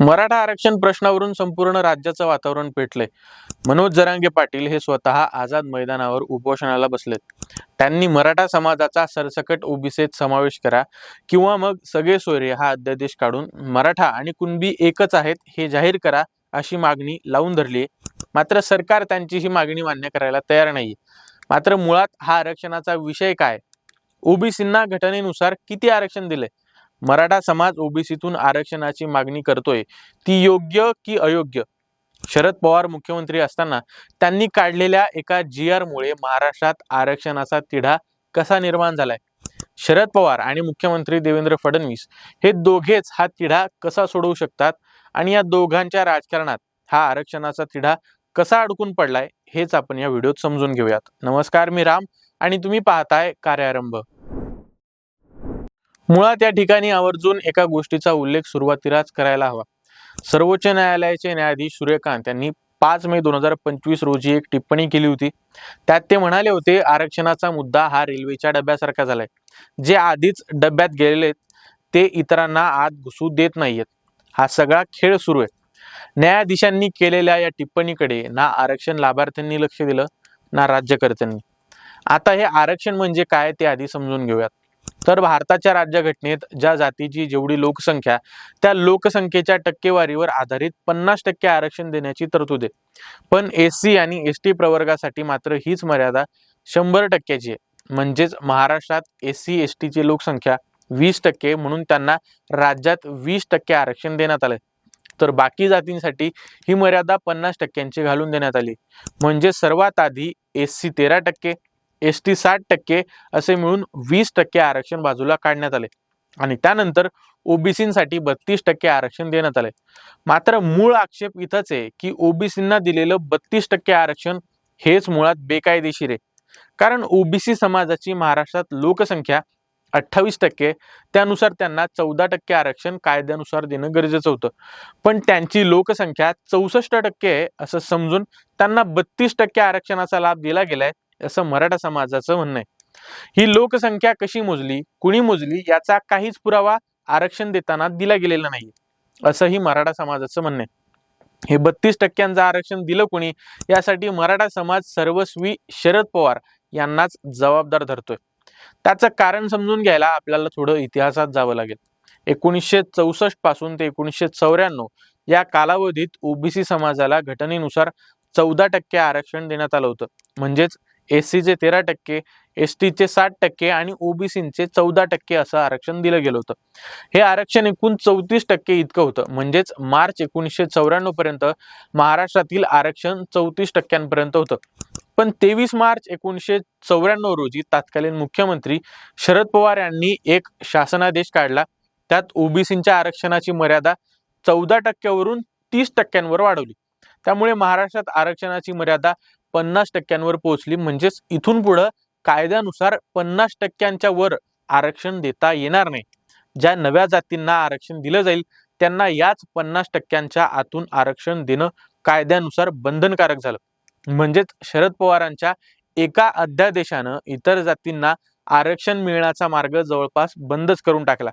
मराठा आरक्षण प्रश्नावरून संपूर्ण राज्याचं वातावरण पेटलंय. मनोज जरांगे पाटील हे स्वतः आझाद मैदानावर उपोषणाला बसलेत. त्यांनी मराठा समाजाचा सरसकट ओबीसीत समावेश करा किंवा मग सगळे सोयरे हा अध्यादेश काढून मराठा आणि कुणबी एकच आहेत हे जाहीर करा अशी मागणी लावून धरली मात्र सरकार त्यांची ही मागणी मान्य करायला तयार नाही मात्र मुळात हा आरक्षणाचा विषय काय? ओबीसींना घटनेनुसार किती आरक्षण दिले मराठा समाज ओबीसीतून आरक्षणाची मागणी करतोय. ती योग्य की अयोग्य? शरद पवार मुख्यमंत्री असताना त्यांनी काढलेल्या एका जी आर मुळे महाराष्ट्रात आरक्षणाचा तिढा कसा निर्माण झालाय? शरद पवार आणि मुख्यमंत्री देवेंद्र फडणवीस हे दोघेच हा तिढा कसा सोडवू शकतात? आणि या दोघांच्या राजकारणात हा आरक्षणाचा तिढा कसा अडकून पडलाय? हेच आपण या व्हिडिओत समजून घेऊयात. नमस्कार मी राम आणि तुम्ही पाहताय कार्यारंभ. मुळात या ठिकाणी आवर्जून एका गोष्टीचा उल्लेख सुरुवातीलाच करायला हवा. सर्वोच्च न्यायालयाचे न्यायाधीश सूर्यकांत यांनी पाच मे दोन हजार पंचवीस रोजी एक टिप्पणी केली होती. त्यात ते म्हणाले होते आरक्षणाचा मुद्दा हा रेल्वेच्या डब्यासारखा झालाय. जे आधीच डब्यात गेलेले ते इतरांना आत घुसू देत नाहीयेत. हा सगळा खेळ सुरू आहे. न्यायाधीशांनी केलेल्या या टिप्पणीकडे ना आरक्षण लाभार्थ्यांनी लक्ष दिलं ना राज्यकर्त्यांनी. आता हे आरक्षण म्हणजे काय ते आधी समजून घेऊयात. तर भारताच्या राज्यघटनेत ज्या जातीची जेवढी लोकसंख्या त्या लोकसंख्येच्या टक्केवारीवर आधारित पन्नास टक्के आरक्षण देण्याची तरतूद आहे. पण एस सी आणि एस टी प्रवर्गासाठी मात्र हीच मर्यादा शंभर टक्क्याची आहे. म्हणजेच महाराष्ट्रात एस सी एस टीची लोकसंख्या वीस टक्के म्हणून त्यांना राज्यात वीस टक्के आरक्षण देण्यात आलंय. तर बाकी जातींसाठी ही मर्यादा पन्नास टक्क्यांची घालून देण्यात आली. म्हणजे सर्वात आधी एस सी तेरा टक्के एस टी साठ टक्के असे मिळून वीस टक्के आरक्षण बाजूला काढण्यात आले. आणि त्यानंतर ओबीसीसाठी बत्तीस टक्के आरक्षण देण्यात आले. मात्र मूळ आक्षेप इथंच आहे की ओबीसींना दिलेलं बत्तीस टक्के आरक्षण हेच मुळात बेकायदेशीर आहे. कारण ओबीसी समाजाची महाराष्ट्रात लोकसंख्या अठ्ठावीस टक्के त्यानुसार त्यांना चौदा टक्के आरक्षण कायद्यानुसार देणं गरजेचं होतं. पण त्यांची लोकसंख्या चौसष्ट टक्के आहे असं समजून त्यांना बत्तीस टक्के आरक्षणाचा लाभ दिला गेलाय. असं मराठा समाजाचं म्हणणं आहे. ही लोकसंख्या कशी मोजली कुणी मोजली याचा काहीच पुरावा आरक्षण देताना दिला गेलेला नाही. असंही मराठा समाजाचं म्हणणं आहे. हे बत्तीस टक्क्यांचं आरक्षण दिलं कोणी यासाठी मराठा समाज सर्वस्वी शरद पवार यांनाच जबाबदार धरतोय. त्याचं कारण समजून घ्यायला आपल्याला थोडं इतिहासात जावं लागेल. एकोणीसशे चौसष्टपासून ते एकोणीसशे चौऱ्याण्णव या कालावधीत ओबीसी समाजाला घटनेनुसार चौदा टक्के आरक्षण देण्यात आलं होतं. म्हणजेच एस सीचे तेरा टक्के एस टीचे साठ टक्के आणि ओबीसीचे चौदा टक्के असं आरक्षण दिलं गेलं होतं. हे आरक्षण एकूण चौतीस टक्के इतकं होतं. म्हणजेच मार्च एकोणीसशे चौऱ्याण्णव पर्यंत महाराष्ट्रातील आरक्षण चौतीस टक्क्यांपर्यंत होतं. पण तेवीस मार्च एकोणीसशे चौऱ्याण्णव रोजी तत्कालीन मुख्यमंत्री शरद पवार यांनी एक शासनादेश काढला. त्यात ओबीसींच्या आरक्षणाची मर्यादा चौदा टक्क्यावरून तीस टक्क्यांवर वाढवली. त्यामुळे महाराष्ट्रात आरक्षणाची मर्यादा पन्नास टक्क्यांवर पोहोचली. म्हणजेच इथून पुढं कायद्यानुसार पन्नास टक्क्यांच्या वर आरक्षण देता येणार नाही. ज्या नव्या जातींना आरक्षण दिलं जाईल त्यांना याच पन्नास टक्क्यांच्या आतून आरक्षण देणं कायद्यानुसार बंधनकारक झालं. म्हणजेच शरद पवारांच्या एका अध्यादेशानं इतर जातींना आरक्षण मिळण्याचा मार्ग जवळपास बंदच करून टाकला.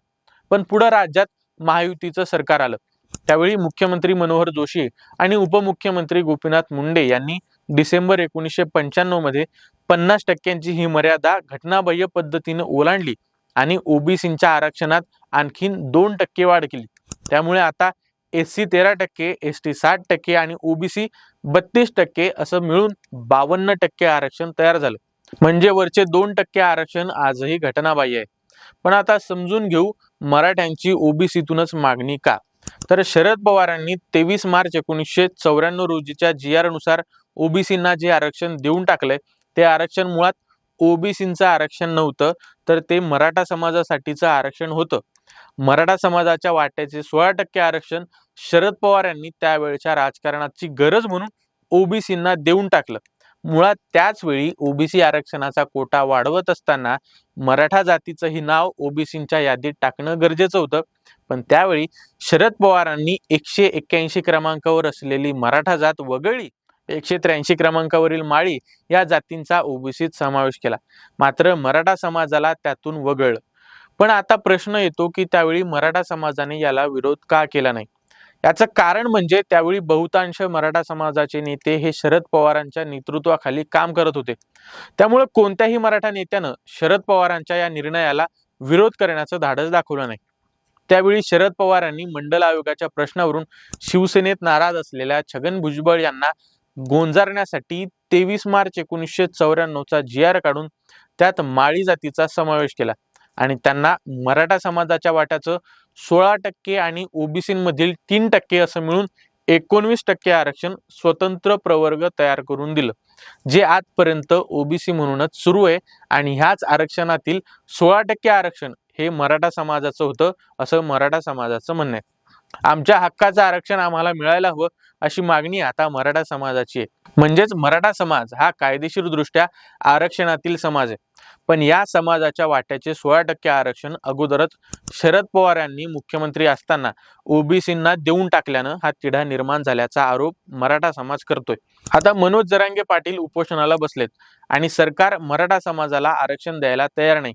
पण पुढं राज्यात महायुतीचं सरकार आलं. त्यावेळी मुख्यमंत्री मनोहर जोशी आणि उपमुख्यमंत्री गोपीनाथ मुंडे यांनी डिसेंबर एकोणीसशे पंच्याण्णवमध्ये पन्नास टक्क्यांची ही मर्यादा घटनाबाह्य पद्धतीनं ओलांडली आणि ओबीसींच्या आरक्षणात आणखीन दोन टक्के वाढ केली. त्यामुळे आता एस सी तेरा टक्के एस टी साठ टक्के आणि ओबीसी बत्तीस टक्के असं मिळून बावन्न टक्के आरक्षण तयार झालं. म्हणजे वरचे दोन टक्के आरक्षण आजही घटनाबाह्य आहे. पण आता समजून घेऊ मराठ्यांची ओबीसीतूनच मागणी का? तर शरद पवारांनी तेवीस मार्च एकोणीसशे चौऱ्याण्णव रोजीच्या जी आरनुसार ओबीसींना जे आरक्षण देऊन टाकलंय ते आरक्षण मुळात ओबीसींचं आरक्षण नव्हतं तर ते मराठा समाजासाठीचं आरक्षण होतं. मराठा समाजाच्या वाट्याचे सोळा टक्के आरक्षण शरद पवार यांनी त्यावेळच्या राजकारणाची गरज म्हणून ओबीसींना देऊन टाकलं. मुळात त्याचवेळी ओबीसी आरक्षणाचा कोटा वाढवत असताना मराठा जातीचंही नाव ओबीसींच्या यादीत टाकणं गरजेचं होतं. पण त्यावेळी शरद पवारांनी एकशे एक्क्याऐंशी क्रमांकावर असलेली मराठा जात वगळली. एकशे त्र्याऐंशी क्रमांकावरील माळी या जातींचा ओबीसीत समावेश केला. मात्र मराठा समाजाला त्यातून वगळलं. पण आता प्रश्न येतो की त्यावेळी मराठा समाजाने याला विरोध का केला नाही? याचं कारण म्हणजे त्यावेळी बहुतांश मराठा समाजाचे नेते हे शरद पवारांच्या नेतृत्वाखाली काम करत होते. त्यामुळे कोणत्याही मराठा नेत्यानं शरद पवारांच्या या निर्णयाला विरोध करण्याचं धाडस दाखवलं नाही. त्यावेळी शरद पवारांनी मंडल आयोगाच्या प्रश्नावरून शिवसेनेत नाराज असलेल्या छगन भुजबळ यांना गोंजारण्यासाठी तेवीस मार्च एकोणीसशे चौऱ्याण्णवचा जी आर काढून त्यात माळी जातीचा समावेश केला आणि त्यांना मराठा समाजाच्या वाट्याचं सोळा टक्के आणि ओबीसीमधील तीन टक्के असं मिळून एकोणवीस टक्के आरक्षण स्वतंत्र प्रवर्ग तयार करून दिलं. जे आजपर्यंत ओबीसी म्हणूनच सुरू आहे आणि ह्याच आरक्षणातील सोळा टक्के आरक्षण हे मराठा समाजाचं होतं असं मराठा समाजाचं म्हणणं आहे. आमच्या हक्काचं आरक्षण आम्हाला मिळायला हवं अशी मागणी आता मराठा समाजाची आहे. म्हणजेच मराठा समाज हा कायदेशीर दृष्ट्या आरक्षणातील समाज आहे. पण या समाजाच्या वाट्याचे सोळा टक्के आरक्षण अगोदरच शरद पवार यांनी मुख्यमंत्री असताना ओबीसींना देऊन टाकल्यानं हा तिढा निर्माण झाल्याचा आरोप मराठा समाज करतोय. आता मनोज जरांगे पाटील उपोषणाला बसलेत आणि सरकार मराठा समाजाला आरक्षण द्यायला तयार नाही.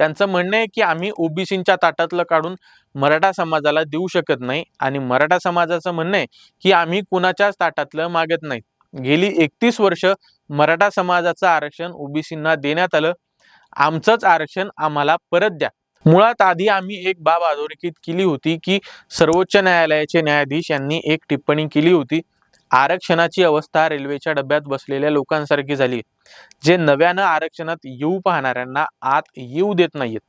त्यांचं म्हणणं आहे की आम्ही ओबीसींच्या ताटातलं काढून मराठा समाजाला देऊ शकत नाही आणि मराठा समाजाचं म्हणणं आहे की आम्ही कुणाच्याच ताटातलं मागत नाही. गेली एकतीस वर्ष मराठा समाजाचं आरक्षण ओबीसींना देण्यात आलं. आमचंच आरक्षण आम्हाला परत द्या. मुळात आधी आम्ही एक बाब अधोरेखित केली होती की सर्वोच्च न्यायालयाचे न्यायाधीश यांनी एक टिप्पणी केली होती. आरक्षणाची अवस्था रेल्वेच्या डब्यात बसलेल्या लोकांसारखी झाली. जे नव्यानं आरक्षणात येऊ पाहणाऱ्यांना आत येऊ देत नाहीत.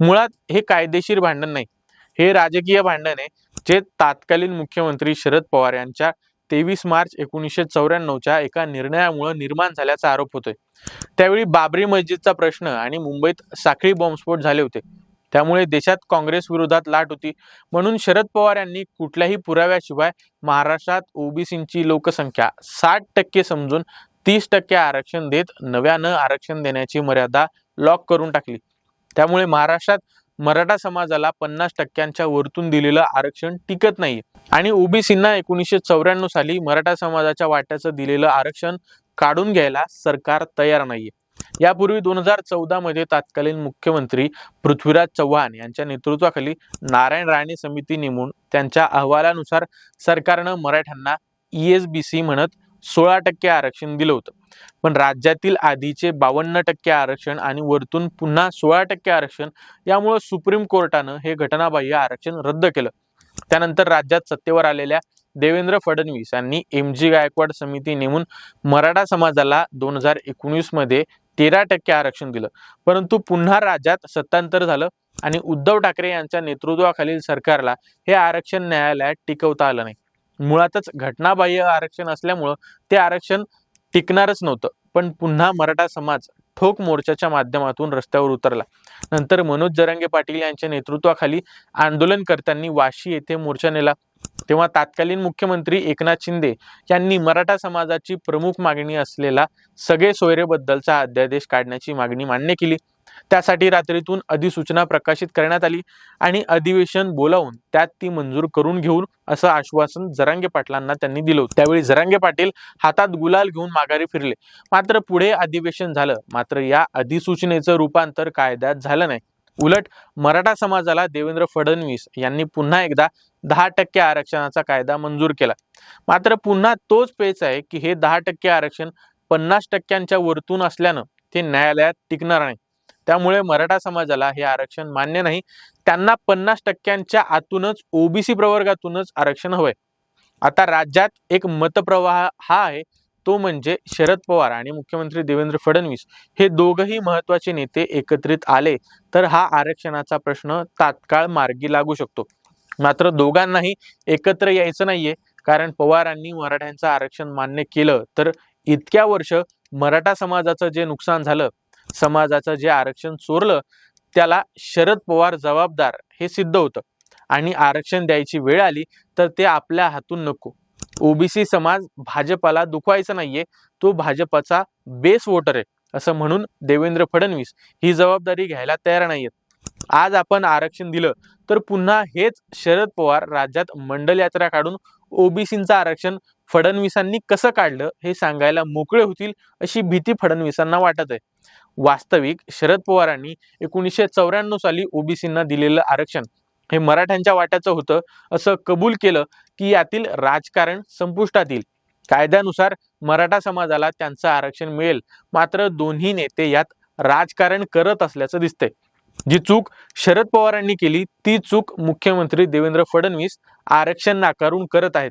मुळात हे कायदेशीर भांडण नाही. हे राजकीय भांडण आहे जे तात्कालीन मुख्यमंत्री शरद पवार यांच्या तेवीस मार्च एकोणीसशे चौऱ्याण्णवच्या एका निर्णयामुळे निर्माण झाल्याचा आरोप होतोय. त्यावेळी बाबरी मस्जिदचा प्रश्न आणि मुंबईत साखळी बॉम्बस्फोट झाले होते. त्यामुळे देशात काँग्रेस विरोधात लाट होती. म्हणून शरद पवार यांनी कुठल्याही पुराव्याशिवाय महाराष्ट्रात ओबीसींची लोकसंख्या साठ टक्के समजून तीस टक्के आरक्षण देत नव्यानं आरक्षण देण्याची मर्यादा लॉक करून टाकली. त्यामुळे महाराष्ट्रात मराठा समाजाला पन्नास टक्क्यांच्या वरतून दिलेलं आरक्षण टिकत नाही आणि ओबीसींना एकोणीसशे चौऱ्याण्णव साली मराठा समाजाच्या वाट्याचं दिलेलं आरक्षण काढून घ्यायला सरकार तयार नाहीये. यापूर्वी दोन हजार चौदा मध्ये तत्कालीन मुख्यमंत्री पृथ्वीराज चव्हाण यांच्या नेतृत्वाखाली नारायण राणे समिती नेमून त्यांच्या अहवालानुसार सरकारनं मराठ्यांना ईएसबीसी म्हणत सोळा टक्के आरक्षण दिलं होतं. पण राज्यातील आधीचे बावन्न टक्के आरक्षण आणि वरतून पुन्हा सोळा टक्के आरक्षण यामुळे सुप्रीम कोर्टानं हे घटनाबाह्य आरक्षण रद्द केलं. त्यानंतर राज्यात सत्तेवर आलेल्या देवेंद्र फडणवीस यांनी एम जी गायकवाड समिती नेमून मराठा समाजाला दोन हजार एकोणीसमध्ये तेरा टक्के आरक्षण दिलं. परंतु पुन्हा राज्यात सत्तांतर झालं आणि उद्धव ठाकरे यांच्या नेतृत्वाखालील सरकारला हे आरक्षण न्यायालयात टिकवता आलं नाही. मुळातच घटनाबाह्य आरक्षण असल्यामुळं ते आरक्षण टिकणारच नव्हतं. पण पुन्हा मराठा समाज ठोक मोर्चाच्या माध्यमातून रस्त्यावर उतरला. नंतर मनोज जरांगे पाटील यांच्या नेतृत्वाखाली आंदोलनकर्त्यांनी वाशी येथे मोर्चा नेला. तेव्हा तत्कालीन मुख्यमंत्री एकनाथ शिंदे यांनी मराठा समाजाची प्रमुख मागणी असलेला सगळे सोयरेबद्दलचा अध्यादेश काढण्याची मागणी मान्य केली. त्यासाठी रात्रीतून अधिसूचना प्रकाशित करण्यात आली आणि अधिवेशन बोलावून त्यात ती मंजूर करून घेऊन असं आश्वासन जरांगे पाटलांना त्यांनी दिलं त्यावेळी जरांगे पाटील हातात गुलाल घेऊन माघारी फिरले. मात्र पुढे अधिवेशन झालं. मात्र या अधिसूचनेचं रूपांतर कायद्यात झालं नाही. उलट मराठा समाजाला देवेंद्र फडणवीस यांनी पुन्हा एकदा दहा टक्के आरक्षणाचा कायदा मंजूर केला. मात्र पुन्हा तोच पेच आहे की हे दहा टक्के आरक्षण पन्नास टक्क्यांच्या वरतून असल्यानं ते न्यायालयात टिकणार नाही. त्यामुळे मराठा समाजाला हे आरक्षण मान्य नाही. त्यांना पन्नास टक्क्यांच्या आतूनच ओबीसी प्रवर्गातूनच आरक्षण हवंय. आता राज्यात एक मतप्रवाह हा आहे तो म्हणजे शरद पवार आणि मुख्यमंत्री देवेंद्र फडणवीस हे दोघही महत्त्वाचे नेते एकत्रित आले तर हा आरक्षणाचा प्रश्न तात्काळ मार्गी लागू शकतो. मात्र दोघांनाही एकत्र यायचं नाहीये कारण पवारांनी मराठ्यांचं आरक्षण मान्य केलं तर इतक्या वर्ष मराठा समाजाचं जे नुकसान झालं समाजाचं जे आरक्षण चोरलं त्याला शरद पवार जबाबदार हे सिद्ध होतं. आणि आरक्षण द्यायची वेळ आली तर ते आपल्या हातून नको. ओबीसी समाज भाजपाला दुखवायचा नाहीये. तो भाजपाचा बेस वोटर आहे असं म्हणून देवेंद्र फडणवीस ही जबाबदारी घ्यायला तयार नाहीयेत. आज आपण आरक्षण दिलं तर पुन्हा हेच शरद पवार राज्यात मंडल यात्रा काढून ओबीसींचं आरक्षण फडणवीसांनी कसं काढलं हे सांगायला मोकळे होतील अशी भीती फडणवीसांना वाटत आहे. वास्तविक शरद पवारांनी एकोणीसशे चौऱ्याण्णव साली ओबीसींना दिलेलं आरक्षण हे मराठ्यांच्या वाट्याचं होतं असं कबूल केलं की यातील राजकारण संपुष्टात येईल कायद्यानुसार मराठा समाजाला त्यांचं आरक्षण मिळेल. मात्र दोन्ही नेते यात राजकारण करत असल्याचं दिसतंय. जी चूक शरद पवारांनी केली ती चूक मुख्यमंत्री देवेंद्र फडणवीस आरक्षण नाकारून करत आहेत.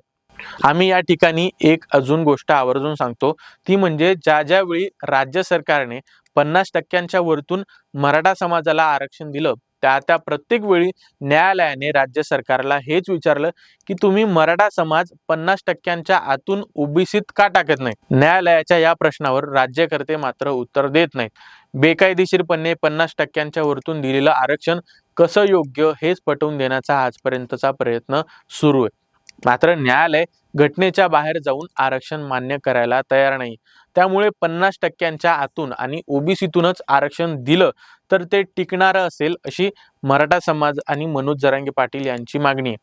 आम्ही या ठिकाणी एक अजून गोष्ट आवर्जून सांगतो. ती म्हणजे ज्या ज्यावेळी राज्य सरकारने पन्नास टक्क्यांच्या वरतून मराठा समाजाला आरक्षण दिलं त्या त्या प्रत्येक वेळी न्यायालयाने राज्य सरकारला हेच विचारलं की तुम्ही मराठा समाज पन्नास टक्क्यांच्या आतून ओबीसीत का टाकत नाही? न्यायालयाच्या या प्रश्नावर राज्यकर्ते मात्र उत्तर देत नाहीत. बेकायदेशीरपणे पन्नास टक्क्यांच्या वरतून दिलेलं आरक्षण कसं योग्य हेच पटवून देण्याचा आजपर्यंतचा प्रयत्न सुरू आहे. मात्र न्यायालय घटनेच्या बाहेर जाऊन आरक्षण मान्य करायला तयार नाही. त्यामुळे पन्नास टक्क्यांच्या आतून आणि ओबीसीतूनच आरक्षण दिलं तर ते टिकणारं असेल अशी मराठा समाज आणि मनोज जरांगे पाटील यांची मागणी. आहे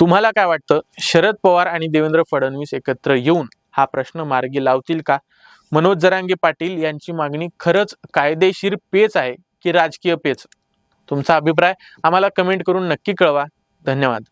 तुम्हाला काय वाटतं? शरद पवार आणि देवेंद्र फडणवीस एकत्र येऊन हा प्रश्न मार्गी लावतील का? मनोज जरांगे पाटील यांची मागणी खरंच कायदेशीर पेच आहे की राजकीय पेच? तुमचा अभिप्राय आम्हाला कमेंट करून नक्की कळवा. धन्यवाद.